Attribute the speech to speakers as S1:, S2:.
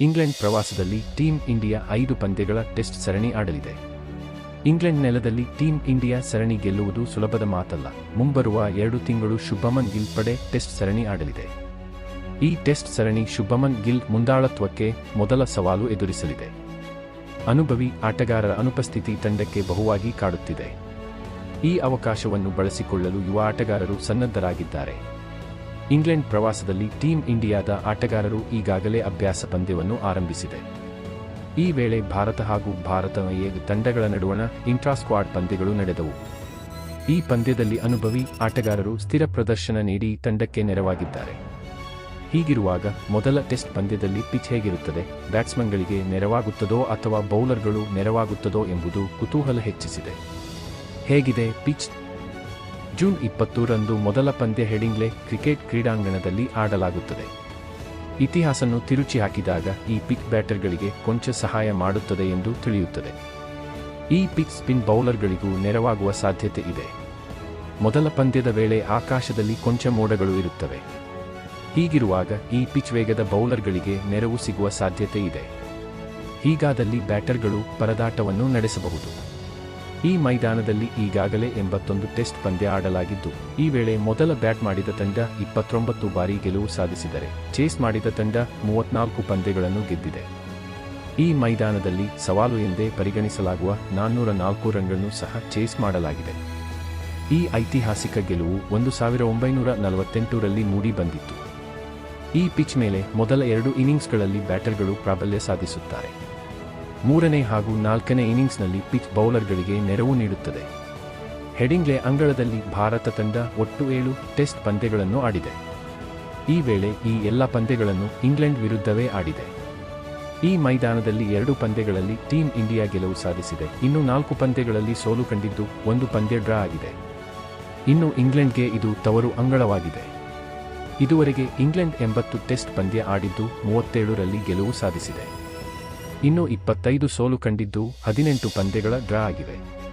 S1: England ಪ್ರವಾಸದಲ್ಲಿ team India ಐದು ಪಂದ್ಯಗಳ ಟೆಸ್ಟ್ ಸರಣಿ ಆಡಲಿದೆ. ಇಂಗ್ಲೆಂಡ್ ನೆಲದಲ್ಲಿ ಟೀಂ ಇಂಡಿಯಾ ಸರಣಿ ಗೆಲ್ಲುವುದು ಸುಲಭದ ಮಾತಲ್ಲ. ಮುಂಬರುವ ಎರಡು ತಿಂಗಳು ಶುಭಮನ್ ಗಿಲ್ ಪಡೆ ಟೆಸ್ಟ್ ಸರಣಿ ಆಡಲಿದೆ. ಈ ಟೆಸ್ಟ್ ಸರಣಿ ಶುಭಮನ್ ಗಿಲ್ ಮುಂದಾಳತ್ವಕ್ಕೆ ಮೊದಲ ಸವಾಲು ಎದುರಿಸಲಿದೆ. ಅನುಭವಿ ಆಟಗಾರರ ಅನುಪಸ್ಥಿತಿ ತಂಡಕ್ಕೆ ಬಹುವಾಗಿ ಕಾಡುತ್ತಿದೆ. ಈ ಅವಕಾಶವನ್ನು ಬಳಸಿಕೊಳ್ಳಲು ಯುವ ಆಟಗಾರರು ಸನ್ನದ್ಧರಾಗಿದ್ದಾರೆ. ಇಂಗ್ಲೆಂಡ್ ಪ್ರವಾಸದಲ್ಲಿ ಟೀಂ ಇಂಡಿಯಾದ ಆಟಗಾರರು ಈಗಾಗಲೇ ಅಭ್ಯಾಸ ಪಂದ್ಯವನ್ನು ಆರಂಭಿಸಿದೆ. ಈ ವೇಳೆ ಭಾರತ ಹಾಗೂ ಭಾರತ ತಂಡಗಳ ನಡುವಣ ಇಂಟ್ರಾ ಸ್ಕ್ವಾಡ್ ಪಂದ್ಯಗಳು ನಡೆದವು. ಈ ಪಂದ್ಯದಲ್ಲಿ ಅನುಭವಿ ಆಟಗಾರರು ಸ್ಥಿರ ಪ್ರದರ್ಶನ ನೀಡಿ ತಂಡಕ್ಕೆ ನೆರವಾಗಿದ್ದಾರೆ. ಹೀಗಿರುವಾಗ ಮೊದಲ ಟೆಸ್ಟ್ ಪಂದ್ಯದಲ್ಲಿ ಪಿಚ್ ಹೇಗಿರುತ್ತದೆ, ಬ್ಯಾಟ್ಸ್ಮನ್ಗಳಿಗೆ ನೆರವಾಗುತ್ತದೋ ಅಥವಾ ಬೌಲರ್ಗಳು ನೆರವಾಗುತ್ತದೋ ಎಂಬುದು ಕುತೂಹಲ ಹೆಚ್ಚಿಸಿದೆ. ಹೇಗಿದೆ ಪಿಚ್? ಜೂನ್ ಇಪ್ಪತ್ತೂರಂದು ಮೊದಲ ಪಂದ್ಯ ಹೆಡಿಂಗ್ಲೆ ಕ್ರಿಕೆಟ್ ಕ್ರೀಡಾಂಗಣದಲ್ಲಿ ಆಡಲಾಗುತ್ತದೆ. ಇತಿಹಾಸನ್ನು ತಿರುಚಿ ಹಾಕಿದಾಗ ಈ ಪಿಚ್ ಬ್ಯಾಟರ್ಗಳಿಗೆ ಕೊಂಚ ಸಹಾಯ ಮಾಡುತ್ತದೆ ಎಂದು ತಿಳಿಯುತ್ತದೆ. ಈ ಪಿಚ್ ಸ್ಪಿನ್ ಬೌಲರ್ಗಳಿಗೂ ನೆರವಾಗುವ ಸಾಧ್ಯತೆ ಇದೆ. ಮೊದಲ ಪಂದ್ಯದ ವೇಳೆ ಆಕಾಶದಲ್ಲಿ ಕೊಂಚ ಮೋಡಗಳು ಇರುತ್ತವೆ. ಹೀಗಿರುವಾಗ ಈ ಪಿಚ್ ವೇಗದ ಬೌಲರ್ಗಳಿಗೆ ನೆರವು ಸಿಗುವ ಸಾಧ್ಯತೆ ಇದೆ. ಹೀಗಾದಲ್ಲಿ ಬ್ಯಾಟರ್ಗಳು ಪರದಾಟವನ್ನು ನಡೆಸಬಹುದು. ಈ ಮೈದಾನದಲ್ಲಿ ಈಗಾಗಲೇ ಎಂಬತ್ತೊಂದು ಟೆಸ್ಟ್ ಪಂದ್ಯ ಆಡಲಾಗಿದ್ದು, ಈ ವೇಳೆ ಮೊದಲ ಬ್ಯಾಟ್ ಮಾಡಿದ ತಂಡ ಇಪ್ಪತ್ತೊಂಬತ್ತು ಬಾರಿ ಗೆಲುವು ಸಾಧಿಸಿದರೆ, ಚೇಸ್ ಮಾಡಿದ ತಂಡ ಮೂವತ್ನಾಲ್ಕು ಪಂದ್ಯಗಳನ್ನು ಗೆದ್ದಿದೆ. ಈ ಮೈದಾನದಲ್ಲಿ ಸವಾಲು ಎಂದೇ ಪರಿಗಣಿಸಲಾಗುವ ನಾನ್ನೂರ ನಾಲ್ಕು ರನ್ಗಳನ್ನು ಸಹ ಚೇಸ್ ಮಾಡಲಾಗಿದೆ. ಈ ಐತಿಹಾಸಿಕ ಗೆಲುವು ಒಂದು ಸಾವಿರ ಒಂಬೈನೂರ ನಲವತ್ತೆಂಟರಲ್ಲಿ ಮೂಡಿ ಬಂದಿತ್ತು. ಈ ಪಿಚ್ ಮೇಲೆ ಮೊದಲ ಎರಡು ಇನ್ನಿಂಗ್ಸ್ಗಳಲ್ಲಿ ಬ್ಯಾಟರ್ಗಳು ಪ್ರಾಬಲ್ಯ ಸಾಧಿಸುತ್ತಾರೆ. ಮೂರನೇ ಹಾಗೂ ನಾಲ್ಕನೇ ಇನ್ನಿಂಗ್ಸ್ನಲ್ಲಿ ಪಿಚ್ ಬೌಲರ್ಗಳಿಗೆ ನೆರವು ನೀಡುತ್ತದೆ. ಹೆಡಿಂಗ್ಲೆ ಅಂಗಳದಲ್ಲಿ ಭಾರತ ತಂಡ ಒಟ್ಟು ಏಳು ಟೆಸ್ಟ್ ಪಂದ್ಯಗಳನ್ನು ಆಡಿದೆ. ಈ ವೇಳೆ ಈ ಎಲ್ಲ ಪಂದ್ಯಗಳನ್ನು ಇಂಗ್ಲೆಂಡ್ ವಿರುದ್ಧವೇ ಆಡಿದೆ. ಈ ಮೈದಾನದಲ್ಲಿ ಎರಡು ಪಂದ್ಯಗಳಲ್ಲಿ ಟೀಂ ಇಂಡಿಯಾ ಗೆಲುವು ಸಾಧಿಸಿದೆ. ಇನ್ನು ನಾಲ್ಕು ಪಂದ್ಯಗಳಲ್ಲಿ ಸೋಲು ಕಂಡಿದ್ದು ಒಂದು ಪಂದ್ಯ ಡ್ರಾ ಆಗಿದೆ. ಇನ್ನು ಇಂಗ್ಲೆಂಡ್ಗೆ ಇದು ತವರು ಅಂಗಳವಾಗಿದೆ. ಇದುವರೆಗೆ ಇಂಗ್ಲೆಂಡ್ ಎಂಬತ್ತು ಟೆಸ್ಟ್ ಪಂದ್ಯ ಆಡಿದ್ದು ಮೂವತ್ತೇಳರಲ್ಲಿ ಗೆಲುವು ಸಾಧಿಸಿದೆ. ಇನ್ನು ಇಪ್ಪತ್ತೈದು ಸೋಲು ಕಂಡಿದ್ದು ಹದಿನೆಂಟು ಪಂದ್ಯಗಳ ಡ್ರಾ ಆಗಿವೆ.